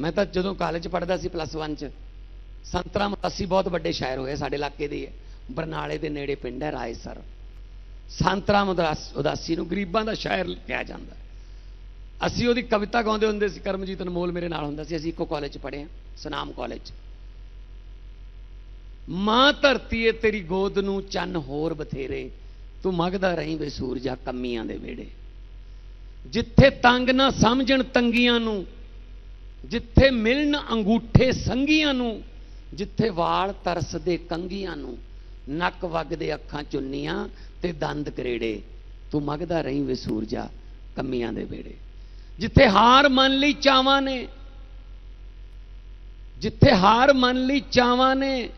ਮੈਂ ਤਾਂ ਜਦੋਂ ਕਾਲਜ ਪੜ੍ਹਦਾ ਸੀ ਪਲੱਸ 1 ਚ, ਸੰਤਰਾ ਮਤਾਸੀ ਬਹੁਤ ਵੱਡੇ ਸ਼ਾਇਰ ਹੋਏ ਸਾਡੇ ਇਲਾਕੇ ਦੇ ਹੈ ਬਰਨਾਲੇ ਦੇ ਨੇੜੇ ਪਿੰਡ ਹੈ ਰਾਏ ਸਰ ਸੰਤਰਾ ਉਦਾਸ ਉਦਾਸੀ ਨੂੰ ਗਰੀਬਾਂ ਦਾ ਸ਼ਾਇਰ ਕਿਹਾ ਜਾਂਦਾ। ਅਸੀਂ ਉਹਦੀ ਕਵਿਤਾ ਗਾਉਂਦੇ ਹੁੰਦੇ ਸੀ, ਕਰਮਜੀਤ ਅਨਮੋਲ ਮੇਰੇ ਨਾਲ ਹੁੰਦਾ ਸੀ, ਅਸੀਂ ਇੱਕੋ ਕਾਲਜ ਚ ਪੜ੍ਹੇ ਹਾਂ, ਸੁਨਾਮ ਕਾਲਜ ਮਾਂ ਧਰਤੀ ਏ ਤੇਰੀ ਗੋਦ ਨੂੰ, ਚੰਨ ਹੋਰ ਬਥੇਰੇ। ਤੂੰ ਮਗਦਾ ਰਹੀਂ ਵੇ ਸੂਰਜਾ ਕੰਮੀਆਂ ਦੇ ਵੇੜੇ ਜਿੱਥੇ ਤੰਗ ਨਾ ਸਮਝਣ ਤੰਗੀਆਂ ਨੂੰ ਜਿੱਥੇ ਮਿਲਣ ਅੰਗੂਠੇ ਸੰਗੀਆਂ ਨੂੰ, ਜਿੱਥੇ ਵਾਲ ਤਰਸਦੇ ਕੰਗੀਆਂ ਨੂੰ, ਨੱਕ ਵਗਦੇ ਅੱਖਾਂ ਚੁੰਨੀਆਂ ਤੇ ਦੰਦ ਕਰੇੜੇ, ਤੂੰ ਮਗਦਾ ਰਹੀਂ ਵੇ ਸੂਰਜਾ ਕੰਮੀਆਂ ਦੇ ਵੇੜੇ ਜਿੱਥੇ ਹਾਰ ਮੰਨ ਲਈ ਚਾਵਾਂ ਨੇ, ਜਿੱਥੇ ਹਾਰ ਮੰਨ ਲਈ ਚਾਵਾਂ ਨੇ,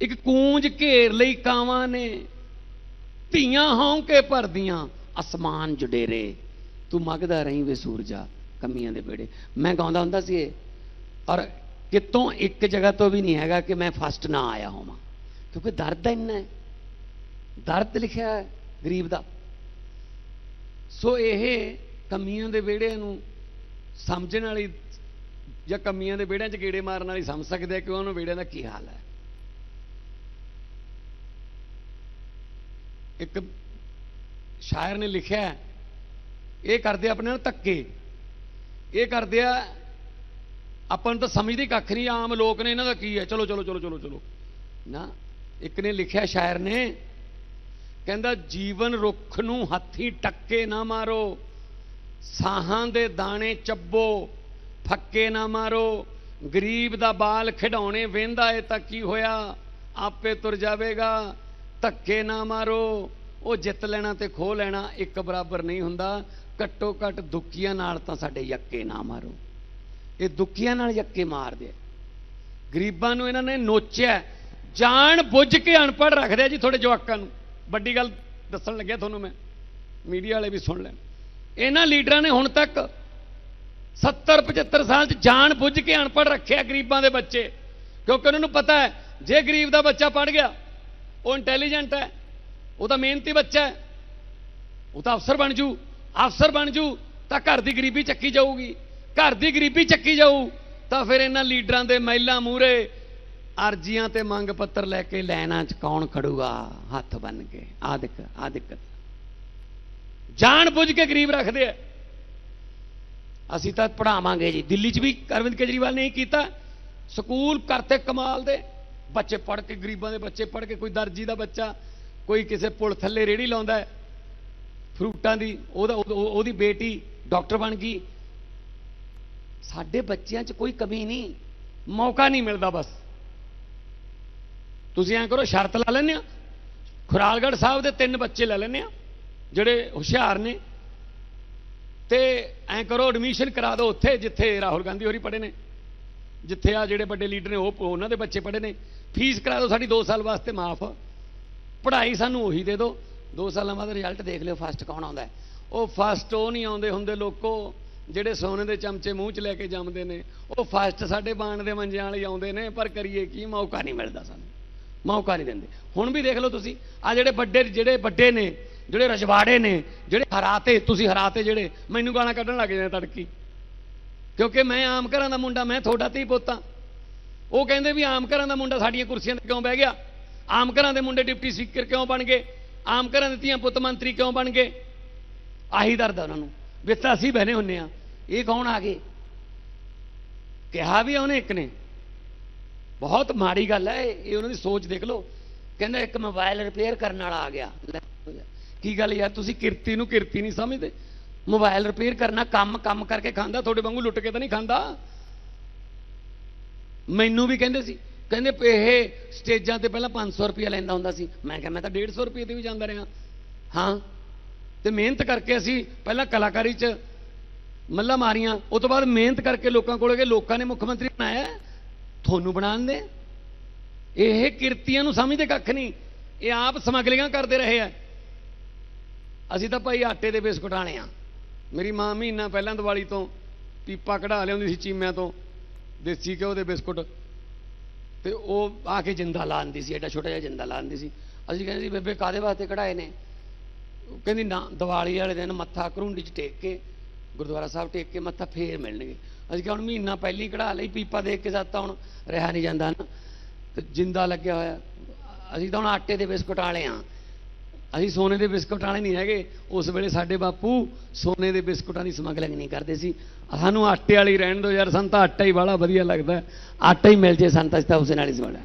ਇੱਕ ਕੂੰਜ ਘੇਰ ਲਈ ਕਾਵਾਂ ਨੇ, ਧੀਆਂ ਹੌਂਕੇ ਭਰਦੀਆਂ ਅਸਮਾਨ ਜੁਡੇਰੇ, ਤੂੰ ਮਗਦਾ ਰਹੀਂ ਵੇ ਸੂਰਜਾ ਕਮੀਆਂ ਦੇ ਬੇੜੇ ਮੈਂ ਗਾਉਂਦਾ ਹੁੰਦਾ ਸੀ ਇਹ। ਔਰ ਕਿਤੋਂ ਇੱਕ ਜਗ੍ਹਾ ਤੋਂ ਵੀ ਨਹੀਂ ਹੈਗਾ ਕਿ ਮੈਂ ਫਸਟ ਨਾ ਆਇਆ ਹੋਵਾਂ। ਕਿਉਂਕਿ ਦਰਦ ਇੰਨਾ। ਹੈ ਦਰਦ ਲਿਖਿਆ ਹੈ ਗਰੀਬ ਦਾ। ਸੋ ਇਹ ਕਮੀਆਂ ਦੇ ਵਿਹੜਿਆਂ ਨੂੰ ਸਮਝਣ ਵਾਲੀ ਜਾਂ ਕਮੀਆਂ ਦੇ ਵਿਹੜਿਆਂ 'ਚ ਗੇੜੇ ਮਾਰਨ ਵਾਲੀ ਸਮਝ ਸਕਦੇ ਆ ਕਿ ਉਹਨਾਂ ਵਿਹੜਿਆਂ ਦਾ ਕੀ ਹਾਲ ਹੈ। ਇੱਕ ਸ਼ਾਇਰ ਨੇ ਲਿਖਿਆ ਇਹ ਕਰਦੇ ਆਪਣੇ ਨਾਲ ਧੱਕੇ। ਇਹ ਕਰਦੇ ਆ, ਆਪਾਂ ਨੂੰ ਤਾਂ ਸਮਝਦੇ ਕੱਖ ਨਹੀਂ, ਆਮ ਲੋਕ ਨੇ ਇਹਨਾਂ ਦਾ ਕੀ ਹੈ? ਚਲੋ ਚਲੋ ਚਲੋ ਚਲੋ ਚਲੋ। ਨਾ, ਇੱਕ ਨੇ ਲਿਖਿਆ ਸ਼ਾਇਰ ਨੇ, ਕਹਿੰਦਾ, ਜੀਵਨ ਰੁੱਖ ਨੂੰ ਹੱਥੀ ਟੱਕੇ ਨਾ ਮਾਰੋ, ਸਾਹਾਂ ਦੇ ਦਾਣੇ ਚੱਬੋ, ਫੱਕੇ ਨਾ ਮਾਰੋ, ਗਰੀਬ ਦਾ ਬਾਲ ਖਿਡਾਉਣੇ ਵੇਂਦਾ ਏ ਤਾਂ ਕੀ ਹੋਇਆ? ਆਪੇ ਤੁਰ ਜਾਵੇਗਾ, ਧੱਕੇ ਨਾ ਮਾਰੋ। ਉਹ ਜਿੱਤ ਲੈਣਾ ਤੇ ਖੋ ਲੈਣਾ, ਇੱਕ ਬਰਾਬਰ ਨਹੀਂ ਹੁੰਦਾ। ਘੱਟੋ ਘੱਟ ਦੁੱਕੀਆਂ ਨਾਲ ਤਾਂ ਸਾਡੇ ਯੱਕੇ ਨਾ ਮਾਰੋ। ਇਹ ਦੁੱਕੀਆਂ ਨਾਲ ਯੱਕੇ ਮਾਰਦੇ ਆ। ਗਰੀਬਾਂ ਨੂੰ ਇਹਨਾਂ ਨੇ ਨੋਚਿਆ ਜਾਣ ਬੁੱਝ ਕੇ ਅਨਪੜ੍ਹ ਰੱਖਦੇ ਆ ਜੀ ਤੁਹਾਡੇ ਜਵਾਕਾਂ ਨੂੰ। ਵੱਡੀ ਗੱਲ ਦੱਸਣ ਲੱਗਿਆ ਤੁਹਾਨੂੰ ਮੈਂ। ਮੀਡੀਆ ਵਾਲੇ ਵੀ ਸੁਣ ਲੈਣ। ਇਹਨਾਂ ਲੀਡਰਾਂ ਨੇ ਹੁਣ ਤੱਕ 70 75 ਸਾਲ ਚ ਜਾਣ ਬੁੱਝ ਕੇ ਅਨਪੜ੍ਹ ਰੱਖਿਆ ਗਰੀਬਾਂ ਦੇ ਬੱਚੇ। ਕਿਉਂਕਿ ਉਹਨਾਂ ਨੂੰ ਪਤਾ ਹੈ, ਜੇ ਗਰੀਬ ਦਾ ਬੱਚਾ ਪੜ ਗਿਆ, ਉਹ ਇੰਟੈਲੀਜੈਂਟ ਹੈ, ਉਹ ਤਾਂ ਮਿਹਨਤੀ ਬੱਚਾ ਹੈ, ਉਹ ਤਾਂ ਅਫਸਰ ਬਣ ਜੂ। ਅਫਸਰ ਬਣ ਜੂ, ਤਾਂ ਘਰ ਦੀ ਗਰੀਬੀ ਚੱਕੀ ਜਾਊਗੀ। ਘਰ ਦੀ ਗਰੀਬੀ ਚੱਕੀ ਜਾਊ, ਤਾਂ ਫਿਰ ਇਹਨਾਂ ਲੀਡਰਾਂ ਦੇ ਮਹਿਲਾ ਮੂਰੇ ਅਰਜ਼ੀਆਂ ਤੇ ਮੰਗ ਪੱਤਰ ਲੈ ਕੇ ਲੈਣਾ ਚ ਕੌਣ ਖੜੂਗਾ? ਹੱਥ ਬੰਨ ਕੇ। ਆ ਦਿੱਕ ਆ ਦਿੱਕਤ। ਜਾਣ ਬੁੱਝ ਕੇ ਗਰੀਬ ਰੱਖਦੇ ਆ। ਅਸੀਂ ਤਾਂ ਪੜਾਵਾਂਗੇ ਜੀ। ਦਿੱਲੀ 'ਚ ਵੀ ਅਰਵਿੰਦ ਕੇਜਰੀਵਾਲ ਨੇ ਹੀ ਕੀਤਾ। ਸਕੂਲ ਕਰਤੇ ਕਮਾਲ ਦੇ। ਬੱਚੇ ਪੜ ਕੇ, ਗਰੀਬਾਂ ਦੇ ਬੱਚੇ ਪੜ ਕੇ, ਕੋਈ ਦਰਜੀ ਦਾ ਬੱਚਾ, ਕੋਈ ਕਿਸੇ ਪੁਲ ਥੱਲੇ ਰੇੜੀ ਲਾਉਂਦਾ ਹੈ। ਫਰੂਟਾਂ ਦੀ, ਉਹਦਾ ਉਹਦੀ ਬੇਟੀ ਡਾਕਟਰ ਬਣ ਗਈ। ਸਾਡੇ ਬੱਚਿਆਂ 'ਚ ਕੋਈ ਕਮੀ ਨਹੀਂ, ਮੌਕਾ ਨਹੀਂ ਮਿਲਦਾ ਬਸ। ਤੁਸੀਂ ਐਂ ਕਰੋ, ਸ਼ਰਤ ਲਾ ਲੈਂਦੇ ਆ। ਖੁਰਾਲਗੜ੍ਹ ਸਾਹਿਬ ਦੇ ਤਿੰਨ ਬੱਚੇ ਲੈ ਲੈਂਦੇ ਆ, ਜਿਹੜੇ ਹੁਸ਼ਿਆਰ ਨੇ। ਤੇ ਐਂ ਕਰੋ ਐਡਮਿਸ਼ਨ ਕਰਾ ਦਿਓ ਉੱਥੇ, ਜਿੱਥੇ ਰਾਹੁਲ ਗਾਂਧੀ ਹੋਰੀ ਪੜ੍ਹੇ ਨੇ। ਜਿੱਥੇ ਆ ਜਿਹੜੇ ਵੱਡੇ ਲੀਡਰ ਨੇ, ਉਹ ਉਹਨਾਂ ਦੇ ਬੱਚੇ ਪੜ੍ਹੇ ਨੇ। ਫੀਸ ਕਰਾ ਦਿਓ ਸਾਡੀ 2 ਸਾਲ ਵਾਸਤੇ ਮਾਫ। ਪੜ੍ਹਾਈ ਸਾਨੂੰ ਉਹੀ ਦੇ ਦਿਓ। 2 ਸਾਲਾਂ ਬਾਅਦ ਰਿਜ਼ਲਟ ਦੇਖ ਲਿਓ ਫਸਟ ਕੌਣ ਆਉਂਦਾ ਉਹ ਫਸਟ ਉਹ ਨਹੀਂ ਆਉਂਦੇ ਹੁੰਦੇ ਲੋਕੋ, ਜਿਹੜੇ ਸੋਨੇ ਦੇ ਚਮਚੇ ਮੂੰਹ 'ਚ ਲੈ ਕੇ ਜੰਮਦੇ ਨੇ। ਉਹ ਫਸਟ ਸਾਡੇ ਬਾਣ ਦੇ ਮੰਜਿਆਂ ਵਾਲੇ ਆਉਂਦੇ ਨੇ, ਪਰ ਕਰੀਏ ਕੀ, ਮੌਕਾ ਨਹੀਂ ਮਿਲਦਾ ਸਾਨੂੰ। ਮੌਕਾ ਨਹੀਂ ਦਿੰਦੇ। ਹੁਣ ਵੀ ਦੇਖ ਲਓ ਤੁਸੀਂ, ਆ ਜਿਹੜੇ ਵੱਡੇ ਜਿਹੜੇ ਵੱਡੇ ਨੇ, ਜਿਹੜੇ ਰਜਵਾੜੇ ਨੇ, ਜਿਹੜੇ ਹਰਾਤੇ, ਤੁਸੀਂ ਹਰਾਤੇ ਜਿਹੜੇ, ਮੈਨੂੰ ਗਾਲਾਂ ਕੱਢਣ ਲੱਗ ਜਾਂਦੇ ਤੜਕੀ। ਕਿਉਂਕਿ ਮੈਂ ਆਮ ਘਰਾਂ ਦਾ ਮੁੰਡਾ, ਮੈਂ ਤੁਹਾਡਾ ਧੀ ਪੋਤਾ ਉਹ ਕਹਿੰਦੇ ਵੀ ਆਮ ਘਰਾਂ ਦਾ ਮੁੰਡਾ ਸਾਡੀਆਂ ਕੁਰਸੀਆਂ ਤੇ ਕਿਉਂ ਬਹਿ ਗਿਆ? ਆਮ ਘਰਾਂ ਦੇ ਮੁੰਡੇ ਡਿਪਟੀ ਸਪੀਕਰ ਕਿਉਂ ਬਣ ਗਏ? ਆਮ ਘਰਾਂ ਦੇ ਧੀਆਂ ਪੁੱਤ ਮੰਤਰੀ ਕਿਉਂ ਬਣ ਗਏ? ਆਹੀ ਦਰਦ ਉਹਨਾਂ ਨੂੰ। ਵੀ ਤਾਂ ਅਸੀਂ ਬਹਿਨੇ ਹੁੰਨੇ ਆ। ਇਹ ਕੌਣ ਆ ਗਏ? ਕਿਹਾ ਵੀ ਉਹਨੇ ਇੱਕ ਨੇ। ਬਹੁਤ ਮਾੜੀ ਗੱਲ ਹੈ ਇਹ। ਉਹਨਾਂ ਦੀ ਸੋਚ ਦੇਖ ਲਓ। ਕਹਿੰਦਾ ਇੱਕ ਮੋਬਾਈਲ ਰਿਪੇਅਰ ਕਰਨ ਵਾਲਾ ਆ ਗਿਆ। ਕੀ ਗੱਲ ਯਾਰ, ਤੁਸੀਂ ਕਿਰਤੀ ਨੂੰ ਕਿਰਤੀ ਨਹੀਂ ਸਮਝਦੇ? ਮੋਬਾਈਲ ਰਿਪੇਅਰ ਕਰਨਾ, ਕੰਮ ਕੰਮ ਕਰਕੇ ਖਾਂਦਾ, ਤੁਹਾਡੇ ਵਾਂਗੂ ਲੁੱਟ ਕੇ ਤਾਂ ਨਹੀਂ ਖਾਂਦਾ? ਮੈਨੂੰ ਵੀ ਕਹਿੰਦੇ ਸੀ। ਕਹਿੰਦੇ ਵੀ ਇਹ ਸਟੇਜਾਂ ਤੇ ਪਹਿਲਾਂ 500 ਰੁਪਏ ਲੈਂਦਾ ਹੁੰਦਾ ਸੀ। ਮੈਂ ਕਿਹਾ, ਮੈਂ ਤਾਂ 150 ਰੁਪਏ ਤੇ ਵੀ ਜਾਂਦਾ ਰਿਹਾ। ਹਾਂ। ਤੇ ਮਿਹਨਤ ਕਰਕੇ ਅਸੀਂ ਪਹਿਲਾਂ ਕਲਾਕਾਰੀ 'ਚ ਮੱਲਾ ਮਾਰੀਆਂ। ਉਸ ਤੋਂ ਬਾਅਦ ਮਿਹਨਤ ਕਰਕੇ ਲੋਕਾਂ ਕੋਲ ਗਏ। ਲੋਕਾਂ ਨੇ ਮੁੱਖ ਮੰਤਰੀ ਬਣਾਇਆ। ਤੁਹਾਨੂੰ ਬਣਾਉਣ ਦੇ। ਇਹ ਕਿਰਤੀਆਂ ਨੂੰ ਸਮਝਦੇ ਕੱਖ ਨਹੀਂ। ਇਹ ਆਪ ਸਮਗਲਿੰਗਾਂ ਕਰਦੇ ਰਹੇ ਆ। ਅਸੀਂ ਤਾਂ ਭਾਈ ਆਟੇ ਦੇ ਬਿਸਕੁਟ ਆਣੇ ਆ। ਮੇਰੀ ਮਾਂ ਮਹੀਨਾ ਪਹਿਲਾਂ ਦੀਵਾਲੀ ਤੋਂ ਪੀਪਾ ਕਢਾ ਲਿਆਉਂਦੀ ਸੀ ਚੀਮਿਆਂ ਤੋਂ। ਦੇਸੀ ਘਿਓ ਦੇ ਬਿਸਕੁਟ। ਤੇ ਉਹ ਆ ਕੇ ਜਿੰਦਾ ਲਾਉਂਦੀ ਸੀ, ਐਡਾ ਛੋਟਾ ਜਿਹਾ ਜਿੰਦਾ ਲਾਉਂਦੀ ਸੀ। ਅਸੀਂ ਕਹਿੰਦੇ ਸੀ, ਬੇਬੇ ਕਾਦੇ ਵਾਸਤੇ ਕਢਾਏ ਨੇ? ਉਹ ਕਹਿੰਦੀ, ਨਾ, ਦੀਵਾਲੀ ਵਾਲੇ ਦਿਨ ਮੱਥਾ ਕਰੁੰਡੀ 'ਚ ਟੇਕ ਕੇ, ਗੁਰਦੁਆਰਾ ਸਾਹਿਬ ਟੇਕ ਕੇ ਮੱਥਾ ਫੇਰ ਮਿਲਣਗੇ। ਅਸੀਂ ਕਿਹਾ, ਹੁਣ ਮਹੀਨਾ ਪਹਿਲੀ ਕਢਾ ਲਈ, ਪੀਪਾ ਦੇਖ ਕੇ ਜਦ ਤਾਂ ਹੁਣ ਰਿਹਾ ਨਹੀਂ ਜਾਂਦਾ ਨਾ। ਤੇ ਜਿੰਦਾ ਲੱਗਿਆ ਹੋਇਆ। ਅਸੀਂ ਤਾਂ ਹੁਣ ਆਟੇ ਦੇ ਬਿਸਕੁਟ ਵਾਲੇ ਆ। ਅਸੀਂ ਸੋਨੇ ਦੇ ਬਿਸਕੁਟ ਵਾਲੇ ਨਹੀਂ ਹੈਗੇ। ਉਸ ਵੇਲੇ ਸਾਡੇ ਬਾਪੂ ਸੋਨੇ ਦੇ ਬਿਸਕੁਟਾਂ ਦੀ ਸਮਗਲਿੰਗ ਨਹੀਂ ਕਰਦੇ ਸੀ। ਸਾਨੂੰ ਆਟੇ ਵਾਲੀ ਰਹਿਣ ਦਿਓ ਯਾਰ, ਸਾਨੂੰ ਤਾਂ ਆਟਾ ਹੀ ਬਾਹਲਾ ਵਧੀਆ ਲੱਗਦਾ। ਆਟਾ ਹੀ ਮਿਲ ਜੇ, ਸਾਨੂੰ ਤਾਂ ਅਸੀਂ ਤਾਂ ਉਸੇ ਨਾਲ ਹੀ ਸਵਾਲਿਆ